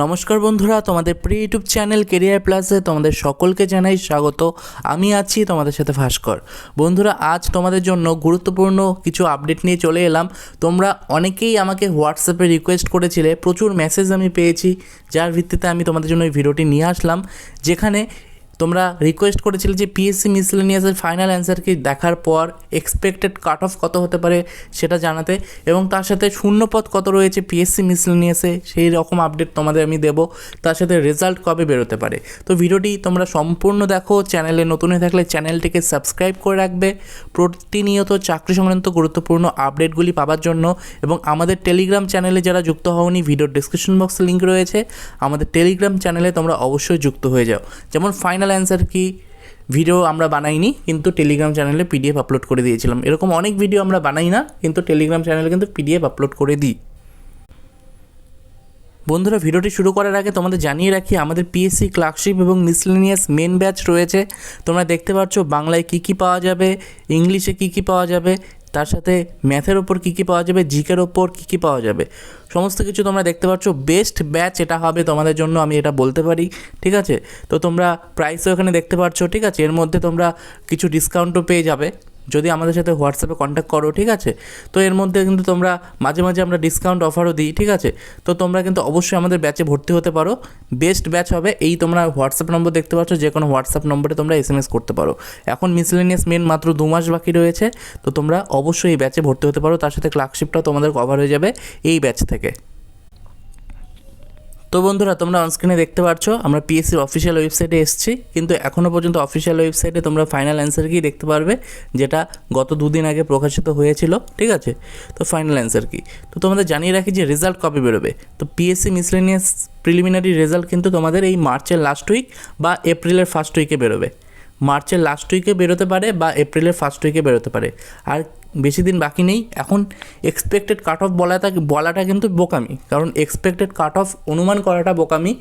নমস্কার বন্ধুরা, তোমাদের প্রি ইউটিউব চ্যানেল কেরিয়ার প্লাসে তোমাদের সকলকে জানাই স্বাগত। আমি আছি তোমাদের সাথে ভাস্কর। বন্ধুরা, আজ তোমাদের জন্য গুরুত্বপূর্ণ কিছু আপডেট নিয়ে চলে এলাম। তোমরা অনেকেই আমাকে হোয়াটসঅ্যাপে রিকোয়েস্ট করেছিলে, প্রচুর মেসেজ আমি পেয়েছি, যার ভিত্তিতে আমি তোমাদের জন্য এই ভিডিওটি নিয়ে আসলাম, যেখানে তোমরা রিকোয়েস্ট করেছিলে যে পিএসসি মিসলেনিয়াসের ফাইনাল অ্যান্সারকে দেখার পর এক্সপেক্টেড কাট অফ কত হতে পারে সেটা জানাতে এবং তার সাথে শূন্যপদ কত রয়েছে পিএসসি মিসলেনিয়াসে সেই রকম আপডেট তোমাদের আমি দেব। তার সাথে রেজাল্ট কবে বেরোতে পারে। তো ভিডিওটি তোমরা সম্পূর্ণ দেখো, চ্যানেলে নতুন হয়ে থাকলে চ্যানেলটিকে সাবস্ক্রাইব করে রাখবে। প্রতিনিয়ত চাকরি সংক্রান্ত গুরুত্বপূর্ণ আপডেটগুলি পাওয়ার জন্য এবং আমাদের টেলিগ্রাম চ্যানেলে যারা যুক্ত হওনি ভিডিওর ডিসক্রিপশন বক্সে লিঙ্ক রয়েছে। আমাদের টেলিগ্রাম চ্যানেলে তোমরা অবশ্যই যুক্ত হয়ে যাও। যেমন ফাইনাল অ্যান্সার কি? ভিডিও আমরা বানাইনি, কিন্তু টেলিগ্রাম চ্যানেলে পিডিএফ আপলোড করে দিয়েছিলাম। এরকম অনেক ভিডিও আমরা বানাই না, কিন্তু টেলিগ্রাম চ্যানেলে কিন্তু পিডিএফ আপলোড করে দিই। বন্ধুরা ভিডিওটি শুরু করার আগে তোমাদের জানিয়ে রাখি, আমাদের পিএসসি ক্লার্কশিপ এবং মিসলেনিয়াস মেন ব্যাচ রয়েছে। তোমরা দেখতে পাচ্ছ, বাংলায় কী কী পাওয়া যাবে ইংলিশে কী কী পাওয়া যাবে তার সাথে ম্যাথের ওপর কী কী পাওয়া যাবে, জিকের ওপর কী কী পাওয়া যাবে, সমস্ত কিছু তোমরা দেখতে পাচ্ছ। বেস্ট ব্যাচ এটা হবে তোমাদের জন্য, আমি এটা বলতে পারি, ঠিক আছে? তো তোমরা প্রাইসও এখানে দেখতে পাচ্ছ, ঠিক আছে? এর মধ্যে তোমরা কিছু ডিসকাউন্টও পেয়ে যাবে। যদি আমাদের সাথে হোয়াটসঅ্যাপে কন্ট্যাক্ট করো, ঠিক আছে? তো এর মধ্যে কিন্তু তোমরা মাঝে মাঝে আমরা ডিসকাউন্ট অফারও দিই, ঠিক আছে? তো তোমরা কিন্তু অবশ্যই আমাদের ব্যাচে ভর্তি হতে পারো। বেস্ট ব্যাচ হবে এই তোমরা হোয়াটসঅ্যাপ নম্বর দেখতে পাচ্ছ, যে কোনো হোয়াটসঅ্যাপ নম্বরে তোমরা এস এম এস করতে পারো। এখন মিসলেনিয়াস মেন মাত্র দু মাস বাকি রয়েছে, তো তোমরা অবশ্যই এই ব্যাচে ভর্তি হতে পারো। তার সাথে ক্লার্কশিপটাও তোমাদের কভার হয়ে যাবে এই ব্যাচ থেকে। তো বন্ধুরা, তোমরা অনস্ক্রিনে দেখতে পাচ্ছ আমরা পিএসসির অফিসিয়াল ওয়েবসাইটে এসেছি, কিন্তু এখনও পর্যন্ত অফিসিয়াল ওয়েবসাইটে তোমরা ফাইনাল অ্যান্সার কি দেখতে পারবে, যেটা গত দুদিন আগে প্রকাশিত হয়েছিল, ঠিক আছে? তো ফাইনাল অ্যান্সার কি? তো তোমাদের জানিয়ে রাখি যে রেজাল্ট কবে বেরোবে। তো পিএসসি মিসলেনিয়াস প্রিলিমিনারি রেজাল্ট কিন্তু তোমাদের এই মার্চের লাস্ট উইক বা এপ্রিলের ফার্স্ট উইকে বেরোবে। মার্চের লাস্ট উইকে বেরোতে পারে বা এপ্রিলের ফার্স্ট উইকে বেরোতে পারে। আর বেশি দিন বাকি নেই। এখন এক্সপেক্টেড কাট অফ বলাটা বলাটা কিন্তু বোকামি। কারণ এক্সপেক্টেড কাট অফ অনুমান করাটা বোকামি।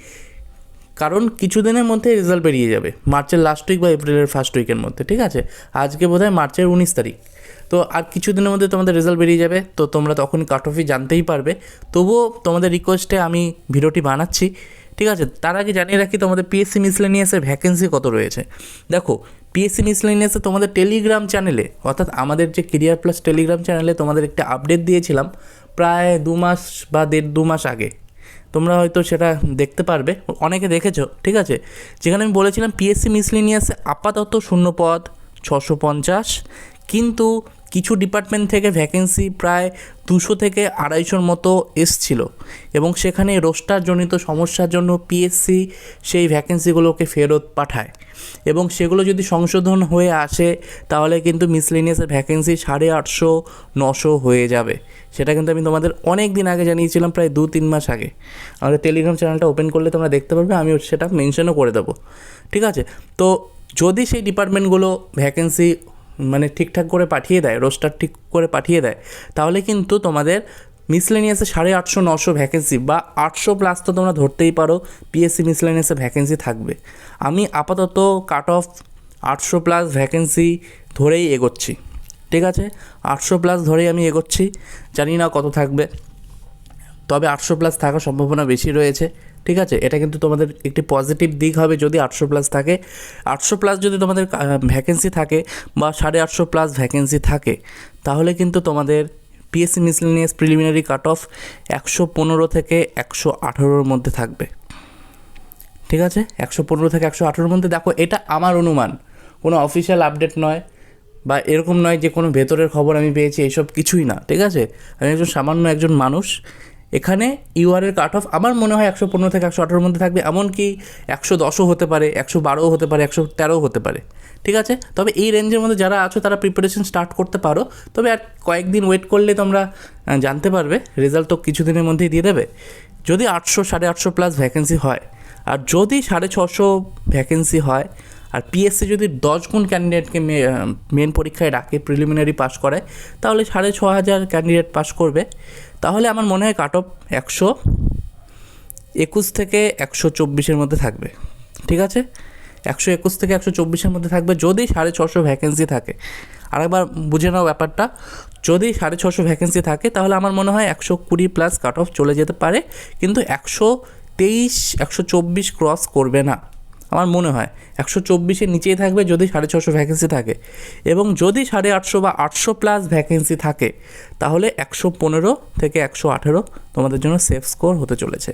কারণ কিছুদিনের মধ্যে রেজাল্ট বেরিয়ে যাবে। মার্চের লাস্ট উইক বা এপ্রিলের ফার্স্ট উইকের মধ্যে, ঠিক আছে? আজকে বোধ হয় মার্চের উনিশ তারিখ। তো আর কিছুদিনের মধ্যে তোমাদের রেজাল্ট বেরিয়ে যাবে। তো তোমরা তখন কাট অফই জানতেই পারবে। তবুও তোমাদের রিকোয়েস্টে আমি ভিডিওটি বানাচ্ছি, ঠিক আছে? তার আগে জানিয়ে রাখি, তোমাদের পিএসসি মিসলেনিয়াসের ভ্যাকেন্সি কত রয়েছে? দেখো পিএসসি মিসলেনিয়াসে তোমাদের টেলিগ্রাম চ্যানেলে অর্থাৎ আমাদের যে কেরিয়ার প্লাস টেলিগ্রাম চ্যানেলে তোমাদের একটা আপডেট দিয়েছিলাম প্রায় দু মাস বা দেড় দু মাস আগে। তোমরা হয়তো সেটা দেখতে পারবে, অনেকে দেখেছ, ঠিক আছে? যেখানে আমি বলেছিলাম পিএসসি মিসলেনিয়াসে আপাতত শূন্য পদ, ছশো পঞ্চাশ, কিন্তু কিছু ডিপার্টমেন্ট থেকে ভ্যাকেন্সি প্রায় দুশো থেকে আড়াইশোর মতো এসছিল এবং সেখানে রোস্টারজনিত সমস্যার জন্য পিএসসি সেই ভ্যাকেন্সিগুলোকে ফেরত পাঠায়। এবং সেগুলো যদি সংশোধন হয়ে আসে, তাহলে কিন্তু মিসলেনিয়াসের ভ্যাকেন্সি সাড়ে আটশো, নশো হয়ে যাবে। সেটা কিন্তু আমি তোমাদের অনেক দিন আগে জানিয়েছিলাম, প্রায় দু তিন মাস আগে। আমাদের টেলিগ্রাম চ্যানেলটা ওপেন করলে তোমরা দেখতে পারবে আমি সেটা মেনশনও করে দেবো। ঠিক আছে? তো যদি সেই ডিপার্টমেন্টগুলো ভ্যাকেন্সি মানে ঠিকঠাক করে পাঠিয়ে দেয় রোস্টার ঠিক করে পাঠিয়ে দেয়, তাহলে কিন্তু তোমাদের মিসলেনিয়াসে সাড়ে আটশো, নশো ভ্যাকেন্সি বা আটশো প্লাস তো তোমরা ধরতেই পারো পিএসসি মিসলেনিয়াসে ভ্যাকেন্সি থাকবে। আমি আপাতত কাট অফ আটশো প্লাস ভ্যাকেন্সি ধরেই এগোচ্ছি, ঠিক আছে? আটশো প্লাস ধরেই আমি এগোচ্ছি, জানি না কত থাকবে, তবে আটশো প্লাস থাকার সম্ভাবনা বেশি রয়েছে। ঠিক আছে? এটা কিন্তু তোমাদের একটি পজিটিভ দিক হবে যদি আটশো প্লাস থাকে। আটশো প্লাস যদি তোমাদের ভ্যাকেন্সি থাকে বা সাড়ে আটশো প্লাস ভ্যাকেন্সি থাকে, তাহলে কিন্তু তোমাদের PSC miscellaneous preliminary cut off একশো পনেরো থেকে একশো আঠেরোর মধ্যে থাকবে। ঠিক আছে? একশো পনেরো থেকে একশো আঠেরোর মধ্যে। দেখো, এটা আমার অনুমান। কোনো অফিসিয়াল আপডেট নয় বা এরকম নয় যে কোনো ভেতরের খবর আমি পেয়েছি, এইসব কিছুই না। ঠিক আছে? আমি একজন সামান্য একজন মানুষ। এখানে ইউআরের কাট অফ আমার মনে হয় একশো পনেরো থেকে একশো আঠেরোর মধ্যে থাকবে, এমনকি একশো দশও হতে পারে, একশো বারোও হতে পারে, একশো তেরোও হতে পারে। ঠিক আছে? তবে এই রেঞ্জের মধ্যে যারা আছো, তারা প্রিপারেশন স্টার্ট করতে পারো। তবে আর কয়েকদিন ওয়েট করলে তোমরা জানতে পারবে। রেজাল্ট তো কিছুদিনের মধ্যেই দিয়ে দেবে। যদি আটশো, সাড়ে আটশো প্লাস ভ্যাকেন্সি হয় আর যদি সাড়ে ছশো ভ্যাকেন্সি হয়, আর পিএসসি যদি দশ গুণ ক্যান্ডিডেটকে মেন পরীক্ষায় ডাকে প্রিলিমিনারি পাস করায়, তাহলে সাড়ে ছ হাজার ক্যান্ডিডেট পাস করবে। তাহলে আমার মনে হয় কাট অফ একশো একুশ থেকে একশো চব্বিশের মধ্যে থাকবে। ঠিক আছে? একশো একুশ থেকে একশো চব্বিশের মধ্যে থাকবে, যদি সাড়ে ছশো ভ্যাকেন্সি থাকে। আরেকবার বুঝে নাও ব্যাপারটা। যদি সাড়ে ছশো ভ্যাকেন্সি থাকে, তাহলে আমার মনে হয় একশো কুড়ি প্লাস কাট অফ চলে যেতে পারে। কিন্তু একশো তেইশ, একশো চব্বিশ ক্রস করবে না। আমার মনে হয় একশো চব্বিশের নিচেই থাকবে যদি সাড়ে ছশো ভ্যাকেন্সি থাকে। এবং যদি সাড়ে আটশো বা আটশো প্লাস ভ্যাকেন্সি থাকে, তাহলে একশো পনেরো থেকে একশো আঠেরো তোমাদের জন্য সেফ স্কোর হতে চলেছে।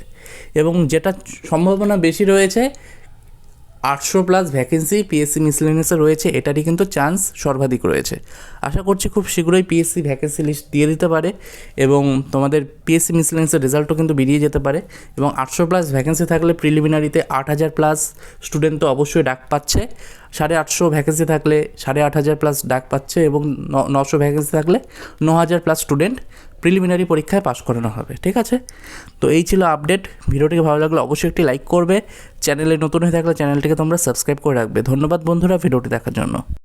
এবং যেটা সম্ভাবনা বেশি রয়েছে আটশো প্লাস ভ্যাকেন্সি পিএসসি মিসলেনিয়াসে রয়েছে, এটারই কিন্তু চান্স সর্বাধিক রয়েছে। আশা করছি খুব শীঘ্রই পিএসসি ভ্যাকেন্সি লিস্ট দিয়ে দিতে পারে এবং তোমাদের পিএসসি মিসলেনিয়াসের রেজাল্টও কিন্তু বেরিয়ে যেতে পারে এবং আটশো প্লাস ভ্যাকেন্সি থাকলে প্রিলিমিনারিতে আট হাজার প্লাস স্টুডেন্ট তো অবশ্যই ডাক পাচ্ছে। সাড়ে আটশো ভ্যাকেন্সি থাকলে সাড়ে আট হাজার প্লাস ডাক পাচ্ছে এবং নশো ভ্যাকেন্সি থাকলে ন হাজার প্লাস স্টুডেন্ট প্রিলিমিনারি পরীক্ষায় পাশ করানো হবে, ঠিক আছে? তো এই ছিল আপডেট ভিডিওটিকে ভালো লাগলে অবশ্যই একটি লাইক করবে। চ্যানেলে নতুন হয়ে থাকলে চ্যানেলটিকে তোমরা সাবস্ক্রাইব করে রাখবে। ধন্যবাদ বন্ধুরা ভিডিওটি দেখার জন্য।